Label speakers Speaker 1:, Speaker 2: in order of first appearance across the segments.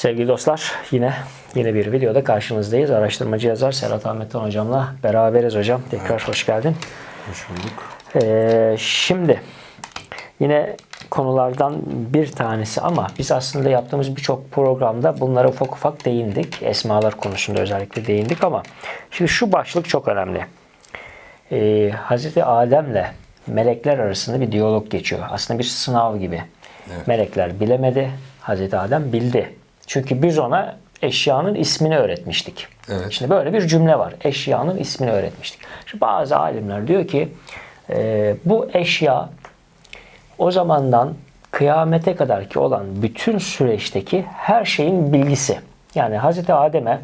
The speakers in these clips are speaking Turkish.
Speaker 1: Sevgili dostlar yine yine bir videoda karşınızdayız. Araştırmacı yazar Serhat Ahmet'ten hocamla beraberiz hocam. Tekrar hoş geldin.
Speaker 2: Hoş bulduk.
Speaker 1: Ee, şimdi yine konulardan bir tanesi ama biz aslında yaptığımız birçok programda bunlara ufak ufak değindik. Esmalar konusunda özellikle değindik ama şimdi şu başlık çok önemli. Ee, Hazreti Adem'le melekler arasında bir diyalog geçiyor. Aslında bir sınav gibi. Melekler bilemedi, Hazreti Adem bildi. Çünkü biz ona eşyanın ismini öğretmiştik.
Speaker 2: Evet.
Speaker 1: Şimdi böyle bir cümle var. Eşyanın ismini öğretmiştik. Şimdi bazı alimler diyor ki e, bu eşya o zamandan kıyamete kadar ki olan bütün süreçteki her şeyin bilgisi. Yani Hazreti Adem'e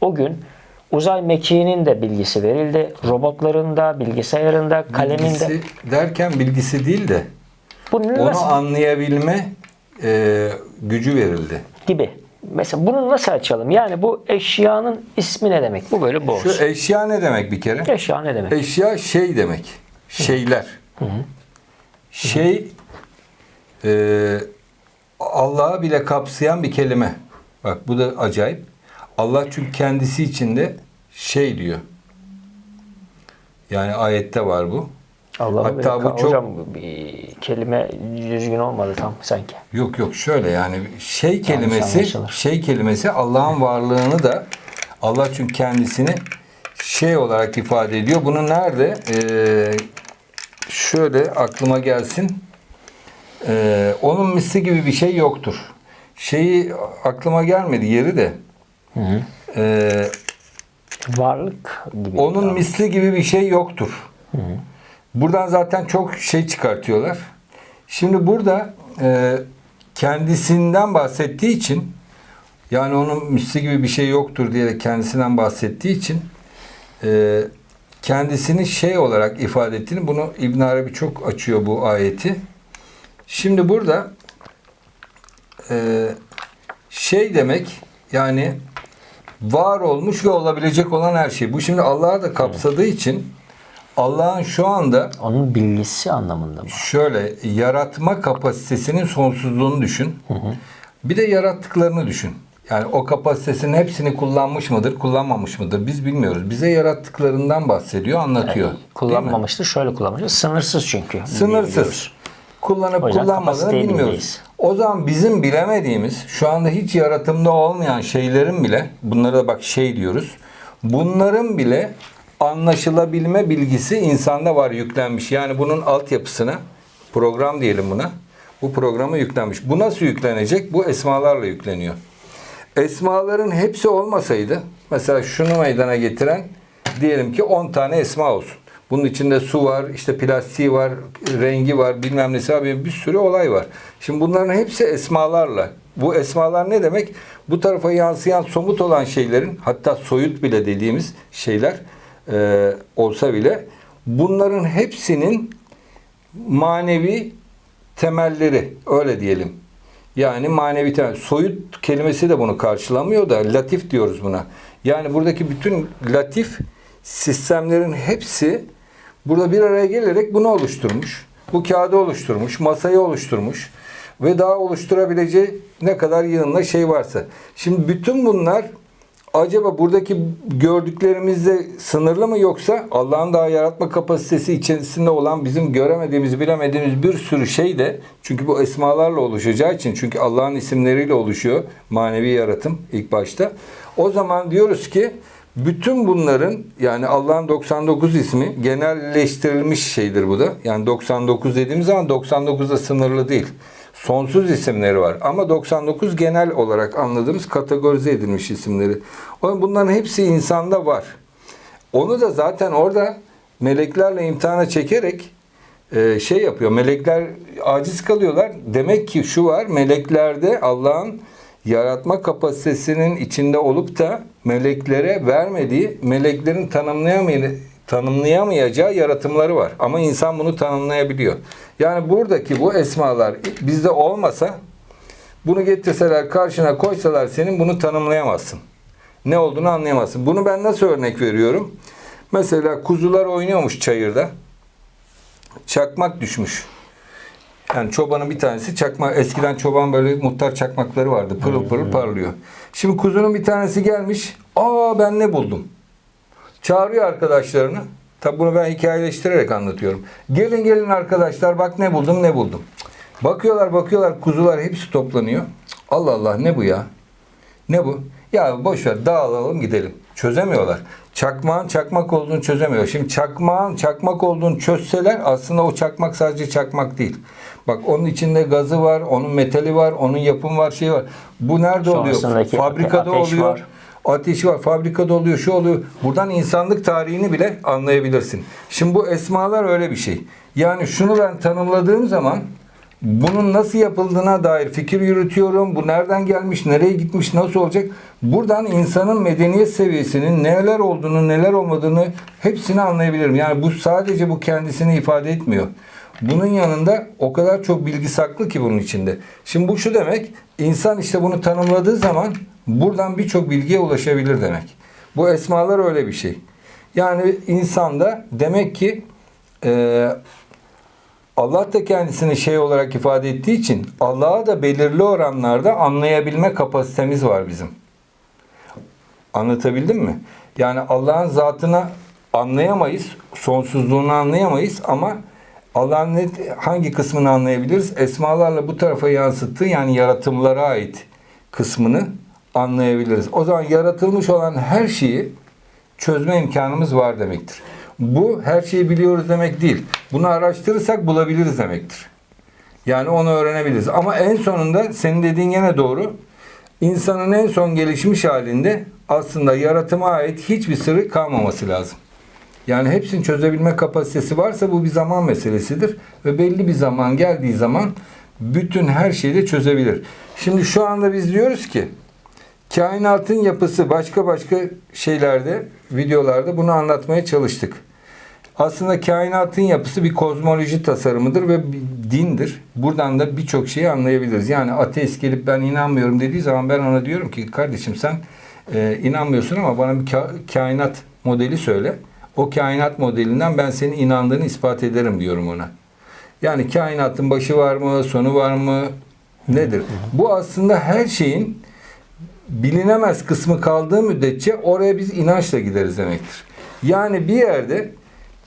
Speaker 1: o gün uzay mekiğinin de bilgisi verildi. Robotların da, bilgisayarında, kaleminde.
Speaker 2: Bilgisi derken bilgisi değil de
Speaker 1: Bunun
Speaker 2: onu
Speaker 1: nasıl
Speaker 2: anlayabilme e, gücü verildi.
Speaker 1: gibi. Mesela bunu nasıl açalım? Yani bu eşyanın ismi ne demek? Bu böyle olsun.
Speaker 2: Şu eşya ne demek bir kere?
Speaker 1: Eşya ne demek?
Speaker 2: Eşya şey demek. Şeyler. Şey e, Allah'ı bile kapsayan bir kelime. Bak bu da acayip. Allah çünkü kendisi içinde şey diyor. Yani ayette var bu.
Speaker 1: Allah'ım
Speaker 2: Hatta bu çok-
Speaker 1: hocam bir kelime düzgün olmadı tam sanki.
Speaker 2: Yok yok şöyle yani şey kelimesi şey kelimesi Allah'ın varlığını da Allah çünkü kendisini şey olarak ifade ediyor. Bunu nerede? Ee, şöyle aklıma gelsin. Ee, onun misli gibi bir şey yoktur. Şeyi aklıma gelmedi yeri de. Ee,
Speaker 1: Varlık gibi.
Speaker 2: onun misli gibi bir şey yoktur. Buradan zaten çok şey çıkartıyorlar. Şimdi burada e, kendisinden bahsettiği için yani onun misli gibi bir şey yoktur diye kendisinden bahsettiği için e, kendisini şey olarak ifade ettiğini bunu İbn Arabi çok açıyor bu ayeti. Şimdi burada e, şey demek yani var olmuş ve olabilecek olan her şey. Bu şimdi Allah'ı da kapsadığı için Allah'ın şu anda
Speaker 1: Onun bilgisi anlamında mı?
Speaker 2: şöyle yaratma kapasitesinin sonsuzluğunu düşün. Bir de yarattıklarını düşün. Yani o kapasitesinin hepsini kullanmış mıdır, kullanmamış mıdır biz bilmiyoruz. Bize yarattıklarından bahsediyor, anlatıyor. Mi?
Speaker 1: Kullanmamıştır. Şöyle kullanmıştır. Sınırsız çünkü.
Speaker 2: Sınırsız. Kullanıp kullanmadığını bilmiyoruz.
Speaker 1: bilmeyiz.
Speaker 2: O zaman bizim bilemediğimiz, şu anda hiç yaratımda olmayan şeylerin bile, bunlara da bak şey diyoruz. Bunların bile anlaşılabilme bilgisi insanda var yüklenmiş. Yani bunun altyapısına, program diyelim buna. Bu programa yüklenmiş. Bu nasıl yüklenecek? Bu esmalarla yükleniyor. Esmaların hepsi olmasaydı, mesela şunu meydana getiren diyelim ki 10 tane esma olsun. Bunun içinde su var, işte plastiği var, rengi var, bilmem nesi var, bir sürü olay var. Şimdi bunların hepsi esmalarla. Bu esmalar ne demek? Bu tarafa yansıyan somut olan şeylerin, hatta soyut bile dediğimiz şeyler e, olsa bile bunların hepsinin manevi temelleri öyle diyelim. Yani manevi temel. Soyut kelimesi de bunu karşılamıyor da latif diyoruz buna. Yani buradaki bütün latif sistemlerin hepsi burada bir araya gelerek bunu oluşturmuş. Bu kağıdı oluşturmuş, masayı oluşturmuş ve daha oluşturabileceği ne kadar yığınla şey varsa. Şimdi bütün bunlar acaba buradaki gördüklerimizde sınırlı mı yoksa Allah'ın daha yaratma kapasitesi içerisinde olan bizim göremediğimiz, bilemediğimiz bir sürü şey de çünkü bu esmalarla oluşacağı için çünkü Allah'ın isimleriyle oluşuyor manevi yaratım ilk başta. O zaman diyoruz ki bütün bunların yani Allah'ın 99 ismi genelleştirilmiş şeydir bu da. Yani 99 dediğimiz zaman 99 da sınırlı değil. Sonsuz isimleri var ama 99 genel olarak anladığımız kategorize edilmiş isimleri. Bunların hepsi insanda var. Onu da zaten orada meleklerle imtihana çekerek e, şey yapıyor. Melekler aciz kalıyorlar. Demek ki şu var. Meleklerde Allah'ın yaratma kapasitesinin içinde olup da meleklere vermediği, meleklerin tanımlayamayacağı yaratımları var. Ama insan bunu tanımlayabiliyor. Yani buradaki bu esmalar bizde olmasa bunu getirseler karşına koysalar senin bunu tanımlayamazsın. Ne olduğunu anlayamazsın. Bunu ben nasıl örnek veriyorum? Mesela kuzular oynuyormuş çayırda. Çakmak düşmüş. Yani çobanın bir tanesi çakma. Eskiden çoban böyle muhtar çakmakları vardı. Pırıl pırıl parlıyor. Şimdi kuzunun bir tanesi gelmiş. Aa ben ne buldum? Çağırıyor arkadaşlarını. Tabi bunu ben hikayeleştirerek anlatıyorum. Gelin gelin arkadaşlar bak ne buldum ne buldum. Bakıyorlar bakıyorlar kuzular hepsi toplanıyor. Allah Allah ne bu ya? Ne bu? Ya boş ver dağılalım gidelim. Çözemiyorlar. Çakmağın çakmak olduğunu çözemiyor. Şimdi çakmağın çakmak olduğunu çözseler aslında o çakmak sadece çakmak değil. Bak onun içinde gazı var, onun metali var, onun yapım var, şey var. Bu nerede oluyor? Fabrikada oluyor.
Speaker 1: var.
Speaker 2: Ateşi var, fabrikada oluyor, şu oluyor. Buradan insanlık tarihini bile anlayabilirsin. Şimdi bu esmalar öyle bir şey. Yani şunu ben tanımladığım zaman bunun nasıl yapıldığına dair fikir yürütüyorum. Bu nereden gelmiş, nereye gitmiş, nasıl olacak? Buradan insanın medeniyet seviyesinin neler olduğunu, neler olmadığını hepsini anlayabilirim. Yani bu sadece bu kendisini ifade etmiyor. Bunun yanında o kadar çok bilgi saklı ki bunun içinde. Şimdi bu şu demek, insan işte bunu tanımladığı zaman buradan birçok bilgiye ulaşabilir demek. Bu esmalar öyle bir şey. Yani insanda demek ki e, Allah da kendisini şey olarak ifade ettiği için Allah'a da belirli oranlarda anlayabilme kapasitemiz var bizim. Anlatabildim mi? Yani Allah'ın zatına anlayamayız, sonsuzluğunu anlayamayız ama Allah'ın hangi kısmını anlayabiliriz? Esmalarla bu tarafa yansıttığı yani yaratımlara ait kısmını anlayabiliriz. O zaman yaratılmış olan her şeyi çözme imkanımız var demektir. Bu her şeyi biliyoruz demek değil. Bunu araştırırsak bulabiliriz demektir. Yani onu öğrenebiliriz. Ama en sonunda senin dediğin gene doğru. İnsanın en son gelişmiş halinde aslında yaratıma ait hiçbir sırrı kalmaması lazım. Yani hepsini çözebilme kapasitesi varsa bu bir zaman meselesidir. Ve belli bir zaman geldiği zaman bütün her şeyi de çözebilir. Şimdi şu anda biz diyoruz ki kainatın yapısı başka başka şeylerde, videolarda bunu anlatmaya çalıştık. Aslında kainatın yapısı bir kozmoloji tasarımıdır ve bir dindir. Buradan da birçok şeyi anlayabiliriz. Yani ateist gelip ben inanmıyorum dediği zaman ben ona diyorum ki kardeşim sen e, inanmıyorsun ama bana bir ka- kainat modeli söyle. O kainat modelinden ben senin inandığını ispat ederim diyorum ona. Yani kainatın başı var mı, sonu var mı, nedir? Bu aslında her şeyin bilinemez kısmı kaldığı müddetçe oraya biz inançla gideriz demektir. Yani bir yerde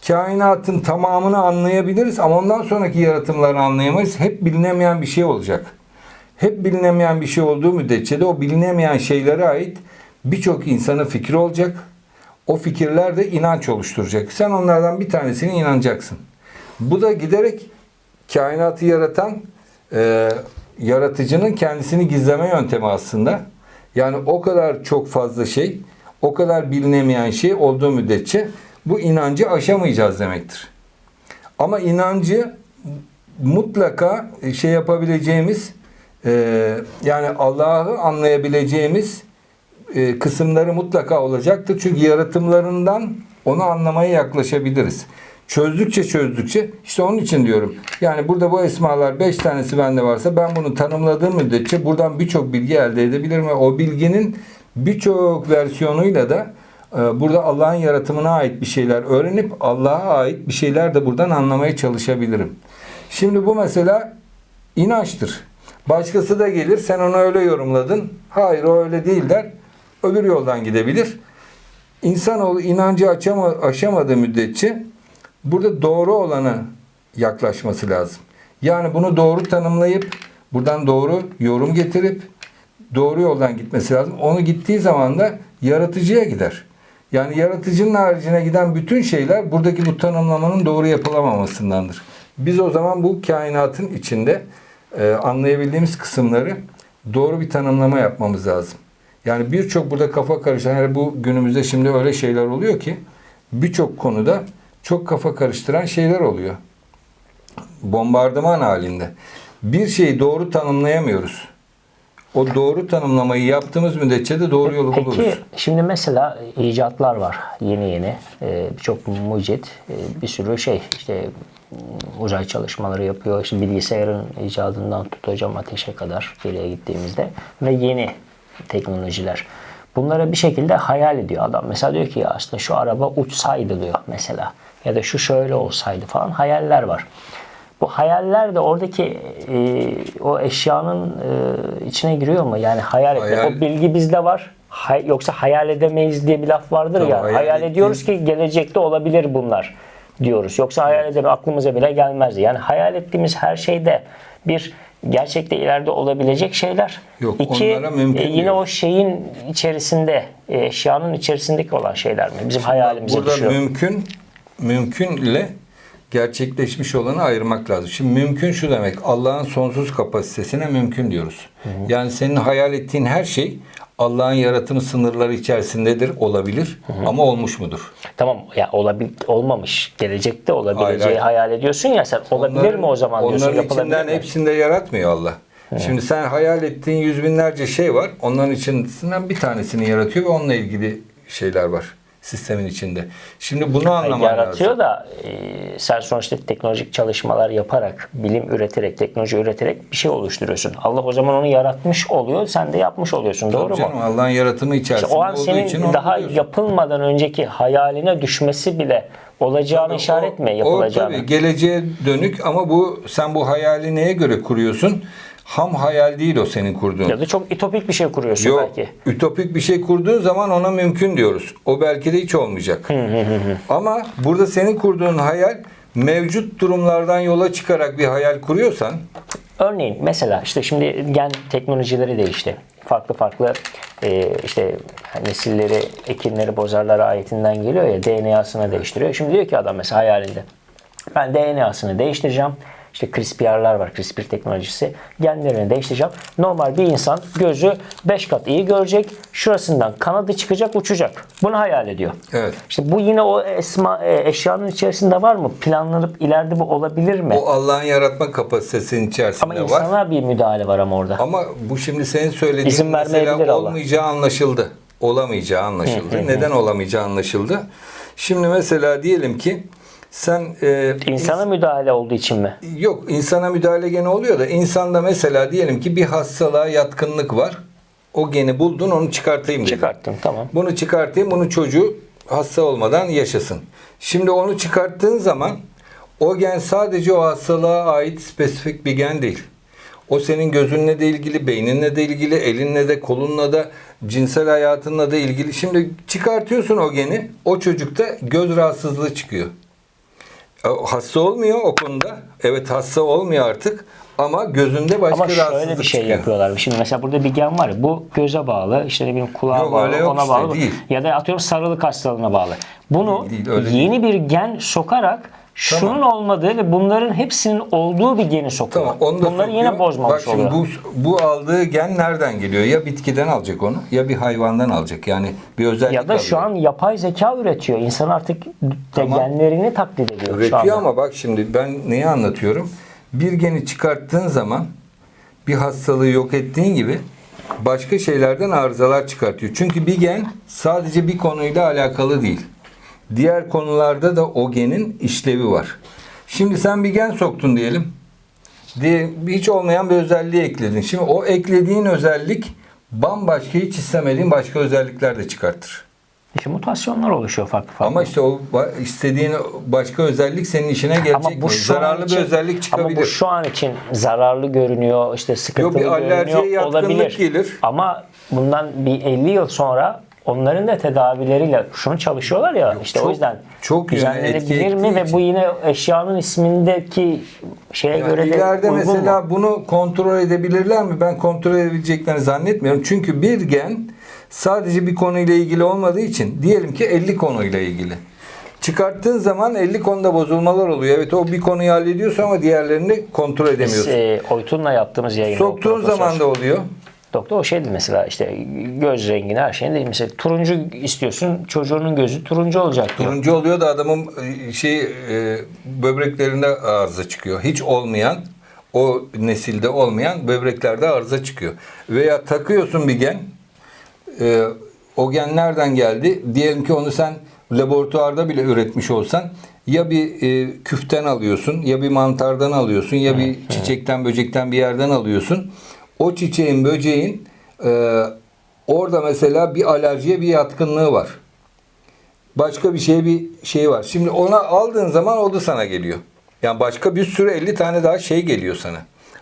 Speaker 2: kainatın tamamını anlayabiliriz ama ondan sonraki yaratımları anlayamayız. Hep bilinemeyen bir şey olacak. Hep bilinemeyen bir şey olduğu müddetçe de o bilinemeyen şeylere ait birçok insanın fikri olacak. O fikirler de inanç oluşturacak. Sen onlardan bir tanesine inanacaksın. Bu da giderek kainatı yaratan e, yaratıcının kendisini gizleme yöntemi aslında. Yani o kadar çok fazla şey, o kadar bilinemeyen şey olduğu müddetçe bu inancı aşamayacağız demektir. Ama inancı mutlaka şey yapabileceğimiz, e, yani Allah'ı anlayabileceğimiz e, kısımları mutlaka olacaktır. Çünkü yaratımlarından onu anlamaya yaklaşabiliriz. Çözdükçe çözdükçe işte onun için diyorum. Yani burada bu esmalar 5 tanesi bende varsa ben bunu tanımladığım müddetçe buradan birçok bilgi elde edebilirim ve o bilginin birçok versiyonuyla da e, burada Allah'ın yaratımına ait bir şeyler öğrenip Allah'a ait bir şeyler de buradan anlamaya çalışabilirim. Şimdi bu mesela inançtır. Başkası da gelir sen onu öyle yorumladın. Hayır o öyle değil der. Öbür yoldan gidebilir. İnsanoğlu inancı açama, aşamadığı müddetçe burada doğru olana yaklaşması lazım. Yani bunu doğru tanımlayıp buradan doğru yorum getirip doğru yoldan gitmesi lazım. Onu gittiği zaman da yaratıcıya gider. Yani yaratıcının haricine giden bütün şeyler buradaki bu tanımlamanın doğru yapılamamasındandır. Biz o zaman bu kainatın içinde e, anlayabildiğimiz kısımları doğru bir tanımlama yapmamız lazım. Yani birçok burada kafa karışan, yani bu günümüzde şimdi öyle şeyler oluyor ki birçok konuda çok kafa karıştıran şeyler oluyor. Bombardıman halinde. Bir şeyi doğru tanımlayamıyoruz. O doğru tanımlamayı yaptığımız müddetçe de doğru yolu buluruz.
Speaker 1: Peki şimdi mesela icatlar var yeni yeni Ee, birçok mucit e, bir sürü şey işte m, uzay çalışmaları yapıyor işte bilgisayarın icadından tut hocam ateşe kadar geriye gittiğimizde ve yeni teknolojiler. Bunlara bir şekilde hayal ediyor adam. Mesela diyor ki ya aslında şu araba uçsaydı diyor mesela ya da şu şöyle olsaydı falan hayaller var. Bu hayaller de oradaki e, o eşyanın e, içine giriyor mu? Yani hayal etmek.
Speaker 2: Hayal-
Speaker 1: O bilgi bizde var. Hay- yoksa hayal edemeyiz diye bir laf vardır
Speaker 2: Tabii,
Speaker 1: ya.
Speaker 2: hayal
Speaker 1: Hayal, ediyoruz ki gelecekte olabilir bunlar diyoruz. Yoksa hayal edeme aklımıza bile gelmezdi. Yani hayal ettiğimiz her şeyde bir gerçekte ileride olabilecek şeyler.
Speaker 2: Yok,
Speaker 1: İki,
Speaker 2: onlara mümkün
Speaker 1: e, yine
Speaker 2: diyoruz.
Speaker 1: o şeyin içerisinde, e, eşyanın içerisindeki olan şeyler mi? Bizim hayalimize
Speaker 2: Burada
Speaker 1: düşüyor.
Speaker 2: mümkün mümkün ile gerçekleşmiş olanı ayırmak lazım. Şimdi mümkün şu demek. Allah'ın sonsuz kapasitesine mümkün diyoruz. Yani senin hayal ettiğin her şey Allah'ın yaratımı sınırları içerisindedir, olabilir ama olmuş mudur?
Speaker 1: Tamam ya olabil olmamış. Gelecekte olabileceği
Speaker 2: Hayır,
Speaker 1: hayal ediyorsun ya sen olabilir
Speaker 2: Onların-
Speaker 1: mi o zaman diyorsun
Speaker 2: Onların içinden
Speaker 1: mi?
Speaker 2: hepsinde yaratmıyor Allah. Şimdi sen hayal ettiğin yüz binlerce şey var. Onların içinden bir tanesini yaratıyor ve onunla ilgili şeyler var sistemin içinde. Şimdi bunu anlaman
Speaker 1: yaratıyor
Speaker 2: lazım.
Speaker 1: da e, sen sonuçta teknolojik çalışmalar yaparak, bilim üreterek, teknoloji üreterek bir şey oluşturuyorsun. Allah o zaman onu yaratmış oluyor, sen de yapmış oluyorsun. Doğru
Speaker 2: Tabii
Speaker 1: mu?
Speaker 2: canım, Allah'ın yaratımı içerisinde
Speaker 1: İşte o an
Speaker 2: olduğu
Speaker 1: senin
Speaker 2: için
Speaker 1: daha
Speaker 2: biliyorsun.
Speaker 1: yapılmadan önceki hayaline düşmesi bile olacağını
Speaker 2: Tabii
Speaker 1: işaret
Speaker 2: o-
Speaker 1: mi yapılacağını?
Speaker 2: O tabii geleceğe dönük ama bu sen bu hayali neye göre kuruyorsun? Ham hayal değil o senin kurduğun.
Speaker 1: ya da çok ütopik bir şey kuruyorsun
Speaker 2: Yok,
Speaker 1: belki.
Speaker 2: ütopik bir şey kurduğun zaman ona mümkün diyoruz. O belki de hiç olmayacak. Ama burada senin kurduğun hayal mevcut durumlardan yola çıkarak bir hayal kuruyorsan
Speaker 1: Örneğin mesela işte şimdi gen teknolojileri değişti. Farklı farklı e, işte nesilleri, ekinleri bozarlar ayetinden geliyor ya DNA'sını değiştiriyor. Şimdi diyor ki adam mesela hayalinde ben DNA'sını değiştireceğim. İşte CRISPR'lar var, CRISPR teknolojisi. Genlerini değiştireceğim. Normal bir insan gözü 5 kat iyi görecek. Şurasından kanadı çıkacak, uçacak. Bunu hayal ediyor.
Speaker 2: evet.
Speaker 1: İşte bu yine o esma e, eşyanın içerisinde var mı? Planlanıp ileride bu olabilir mi?
Speaker 2: O Allah'ın yaratma kapasitesinin
Speaker 1: Ama
Speaker 2: içerisinde var.
Speaker 1: insana bir müdahale var ama orada.
Speaker 2: Ama bu şimdi senin söylediğin
Speaker 1: İzin
Speaker 2: mesela
Speaker 1: vermeyebilir Allah.
Speaker 2: olmayacağı anlaşıldı. Olamayacağı anlaşıldı. Neden olamayacağı anlaşıldı? Şimdi mesela diyelim ki sen e,
Speaker 1: İnsana müdahale olduğu için mi?
Speaker 2: Yok insana müdahale gene oluyor da insanda mesela diyelim ki bir hastalığa yatkınlık var. O geni buldun onu çıkartayım dedin.
Speaker 1: Çıkarttım tamam.
Speaker 2: Bunu çıkartayım bunu çocuğu hasta olmadan yaşasın. Şimdi onu çıkarttığın zaman o gen sadece o hastalığa ait spesifik bir gen değil. O senin gözünle de ilgili, beyninle de ilgili, elinle de, kolunla da, cinsel hayatınla da ilgili. Şimdi çıkartıyorsun o geni, o çocukta göz rahatsızlığı çıkıyor. O Hasta olmuyor o konuda. Evet hasta olmuyor artık ama gözünde başka
Speaker 1: Ama şöyle bir şey
Speaker 2: çıkıyor.
Speaker 1: yapıyorlar. Şimdi mesela burada bir gen var ya bu göze bağlı, işte ne bileyim kulağa
Speaker 2: Yok,
Speaker 1: bağlı, ona
Speaker 2: işte,
Speaker 1: bağlı.
Speaker 2: değil.
Speaker 1: Ya da atıyorum sarılık hastalığına bağlı. Bunu
Speaker 2: Değil, değil,
Speaker 1: yeni bir gen sokarak şunun olmadığı ve bunların hepsinin olduğu bir geni sokuyor.
Speaker 2: Tamam, onu da
Speaker 1: Bunları
Speaker 2: sokuyor.
Speaker 1: yine bozmamış
Speaker 2: Bak şimdi
Speaker 1: oluyor.
Speaker 2: bu, bu aldığı gen nereden geliyor? Ya bitkiden alacak onu ya bir hayvandan alacak. Yani bir özellik
Speaker 1: Ya da şu
Speaker 2: alıyor.
Speaker 1: an yapay zeka üretiyor. İnsan artık
Speaker 2: Tamam.
Speaker 1: genlerini taklit ediyor şu
Speaker 2: Üretiyor
Speaker 1: anda.
Speaker 2: ama bak şimdi ben neyi anlatıyorum? Bir geni çıkarttığın zaman bir hastalığı yok ettiğin gibi başka şeylerden arızalar çıkartıyor. Çünkü bir gen sadece bir konuyla alakalı değil. Diğer konularda da o genin işlevi var. Şimdi sen bir gen soktun diyelim. Diye hiç olmayan bir özelliği ekledin. Şimdi o eklediğin özellik bambaşka hiç istemediğin başka özellikler de çıkartır.
Speaker 1: İşte mutasyonlar oluşuyor farklı farklı.
Speaker 2: Ama işte o istediğin başka özellik senin işine gelecek
Speaker 1: Ama bu
Speaker 2: mi?
Speaker 1: şu
Speaker 2: Zararlı
Speaker 1: için,
Speaker 2: bir özellik
Speaker 1: Ama
Speaker 2: çıkabilir.
Speaker 1: bu şu an için zararlı görünüyor, işte sıkıntılı
Speaker 2: Yok, bir
Speaker 1: görünüyor olabilir.
Speaker 2: gelir.
Speaker 1: Ama bundan bir 50 yıl sonra onların da tedavileriyle şunu çalışıyorlar ya işte
Speaker 2: çok-
Speaker 1: o yüzden
Speaker 2: çok
Speaker 1: düzenlenebilir mi ve bu yine eşyanın ismindeki şeye
Speaker 2: Yani
Speaker 1: göre de
Speaker 2: ileride
Speaker 1: uygun mu?
Speaker 2: mesela bunu kontrol edebilirler mi? Ben kontrol edebileceklerini zannetmiyorum. Çünkü bir gen sadece bir konuyla ilgili olmadığı için diyelim ki 50 konuyla ilgili. Çıkarttığın zaman 50 konuda bozulmalar oluyor. Evet o bir konuyu hallediyorsun ama diğerlerini kontrol
Speaker 1: Biz
Speaker 2: edemiyorsun.
Speaker 1: e, Oytun'la yaptığımız yayında
Speaker 2: Soktuğun zaman da oluyor.
Speaker 1: Doktor o şeydi mesela işte göz rengini her şeyini değil. Mesela turuncu istiyorsun çocuğunun gözü turuncu olacak diyor.
Speaker 2: Turuncu oluyor da adamın e, şey e, böbreklerinde arıza çıkıyor. Hiç olmayan o nesilde olmayan böbreklerde arıza çıkıyor. Veya takıyorsun bir gen e, o gen nereden geldi? Diyelim ki onu sen laboratuvarda bile üretmiş olsan ya bir e, küften alıyorsun ya bir mantardan alıyorsun ya bir çiçekten böcekten bir yerden alıyorsun. O çiçeğin böceğin e, orada mesela bir alerjiye bir yatkınlığı var. Başka bir şeye bir şey var. Şimdi ona aldığın zaman o da sana geliyor. Yani başka bir sürü 50 tane daha şey geliyor sana.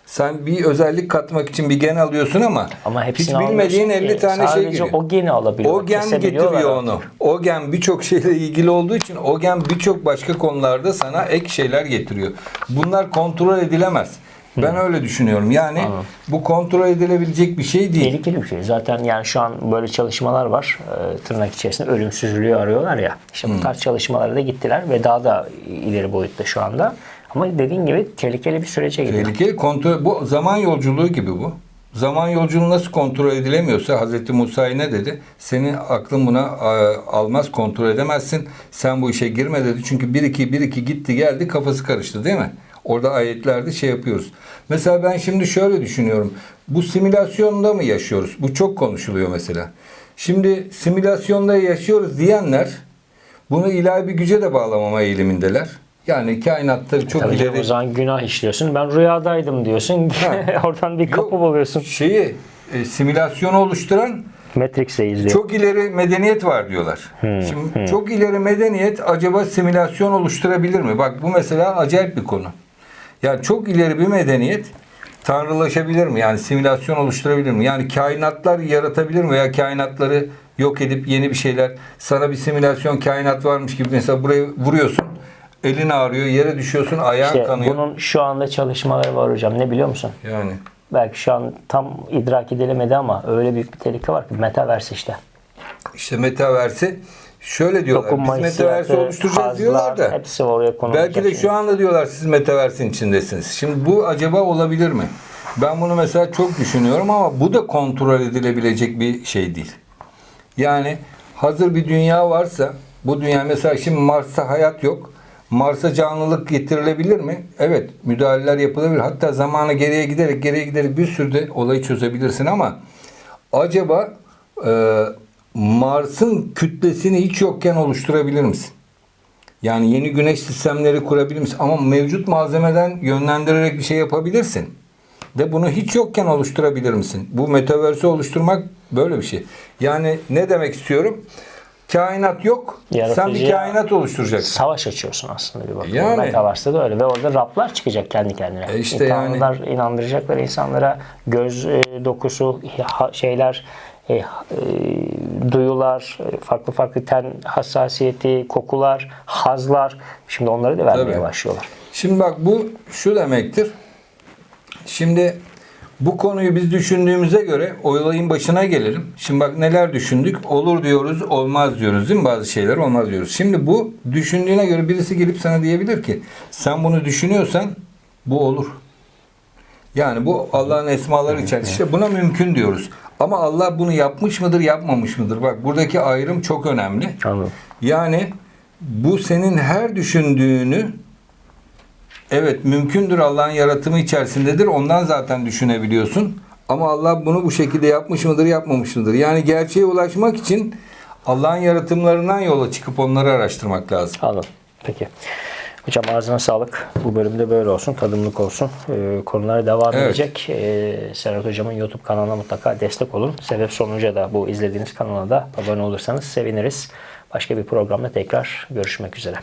Speaker 2: Sen bir özellik katmak için bir gen alıyorsun ama,
Speaker 1: Ama
Speaker 2: hiç bilmediğin
Speaker 1: almıyorsun
Speaker 2: 50
Speaker 1: ki.
Speaker 2: tane şey
Speaker 1: Sadece
Speaker 2: geliyor.
Speaker 1: o geni alabiliyor.
Speaker 2: O gen getiriyor
Speaker 1: artık.
Speaker 2: onu. O gen birçok şeyle ilgili olduğu için o gen birçok başka konularda sana ek şeyler getiriyor. Bunlar kontrol edilemez. Ben öyle düşünüyorum. Yani bu kontrol edilebilecek bir şey değil.
Speaker 1: Tehlikeli bir şey. Zaten yani şu an böyle çalışmalar var. Ee, tırnak içerisinde ölümsüzlüğü arıyorlar ya. İşte bu tarz çalışmalara da gittiler ve daha da ileri boyutta şu anda. Ama dediğin gibi tehlikeli bir sürece gidiyor.
Speaker 2: Tehlikeli kontrol bu zaman yolculuğu gibi bu. Zaman yolculuğu nasıl kontrol edilemiyorsa Hz. Musa'ya ne dedi? Senin aklın buna a, almaz, kontrol edemezsin. Sen bu işe girme dedi. Çünkü 1 2 1 2 gitti geldi kafası karıştı değil mi? Orada ayetlerde şey yapıyoruz. Mesela ben şimdi şöyle düşünüyorum. Bu simülasyonda mı yaşıyoruz? Bu çok konuşuluyor mesela. Şimdi simülasyonda yaşıyoruz diyenler bunu ilahi bir güce de bağlamama eğilimindeler. Yani kainatta çok
Speaker 1: Tabii canım,
Speaker 2: ileri
Speaker 1: o zaman günah işliyorsun. Ben rüyadaydım diyorsun. Oradan bir kapı
Speaker 2: Yok,
Speaker 1: buluyorsun.
Speaker 2: Şeyi e, simülasyonu oluşturan
Speaker 1: Matrix'e izliyor.
Speaker 2: çok ileri medeniyet var diyorlar. Şimdi çok ileri medeniyet acaba simülasyon oluşturabilir mi? Bak bu mesela acayip bir konu. Yani çok ileri bir medeniyet tanrılaşabilir mi? Yani simülasyon oluşturabilir mi? Yani kainatlar yaratabilir mi? Veya kainatları yok edip yeni bir şeyler sana bir simülasyon kainat varmış gibi mesela buraya vuruyorsun. Elin ağrıyor, yere düşüyorsun, ayağın
Speaker 1: İşte
Speaker 2: kanıyor.
Speaker 1: bunun şu anda çalışmaları var hocam. Ne biliyor musun?
Speaker 2: Yani
Speaker 1: Belki şu an tam idrak edilemedi ama öyle büyük bir tehlike var ki metaverse işte.
Speaker 2: İşte metaverse şöyle diyorlar.
Speaker 1: Dokunma
Speaker 2: Biz metaverse oluşturacağız diyorlar da.
Speaker 1: hepsi oraya konulacak.
Speaker 2: Belki de şu anda diyorlar siz metaversin içindesiniz. Şimdi bu acaba olabilir mi? Ben bunu mesela çok düşünüyorum ama bu da kontrol edilebilecek bir şey değil. Yani hazır bir dünya varsa bu dünya mesela şimdi Mars'ta hayat yok. Mars'a canlılık getirilebilir mi? Evet, müdahaleler yapılabilir. Hatta zamanı geriye giderek geriye giderek bir sürü de olayı çözebilirsin ama acaba e, Mars'ın kütlesini hiç yokken oluşturabilir misin? Yani yeni güneş sistemleri kurabilir misin? Ama mevcut malzemeden yönlendirerek bir şey yapabilirsin. De bunu hiç yokken oluşturabilir misin? Bu metaverse oluşturmak böyle bir şey. Yani ne demek istiyorum? Kainat yok. Sen bir kainat oluşturacaksın.
Speaker 1: Savaş açıyorsun aslında bir bakıma.
Speaker 2: Yani.
Speaker 1: Metaverse'de de öyle ve orada raplar çıkacak kendi kendine.
Speaker 2: E işte yani.
Speaker 1: İnsanlar inandıracaklar insanlara göz e, dokusu, şeyler, e, e, duyular, farklı farklı ten hassasiyeti, kokular, hazlar. Şimdi onları da vermeye
Speaker 2: Tabii.
Speaker 1: başlıyorlar.
Speaker 2: Şimdi bak bu şu demektir. Şimdi bu konuyu biz düşündüğümüze göre olayın başına gelelim. Şimdi bak neler düşündük. Olur diyoruz, olmaz diyoruz değil mi? Bazı şeyler olmaz diyoruz. Şimdi bu düşündüğüne göre birisi gelip sana diyebilir ki sen bunu düşünüyorsan bu olur. Yani bu Allah'ın esmaları içerisinde. Buna mümkün diyoruz. Ama Allah bunu yapmış mıdır, yapmamış mıdır? Bak buradaki ayrım çok önemli.
Speaker 1: Anladım.
Speaker 2: Yani bu senin her düşündüğünü evet mümkündür Allah'ın yaratımı içerisindedir. Ondan zaten düşünebiliyorsun. Ama Allah bunu bu şekilde yapmış mıdır, yapmamış mıdır? Yani gerçeğe ulaşmak için Allah'ın yaratımlarından yola çıkıp onları araştırmak lazım.
Speaker 1: Anladım. Peki. Hocam ağzına sağlık. Bu bölümde böyle olsun. Tadımlık olsun. Ee, konular devam
Speaker 2: Evet.
Speaker 1: edecek. Ee, Serhat Hocam'ın YouTube kanalına mutlaka destek olun. Sebep sonuca da bu izlediğiniz kanala da abone olursanız seviniriz. Başka bir programda tekrar görüşmek üzere.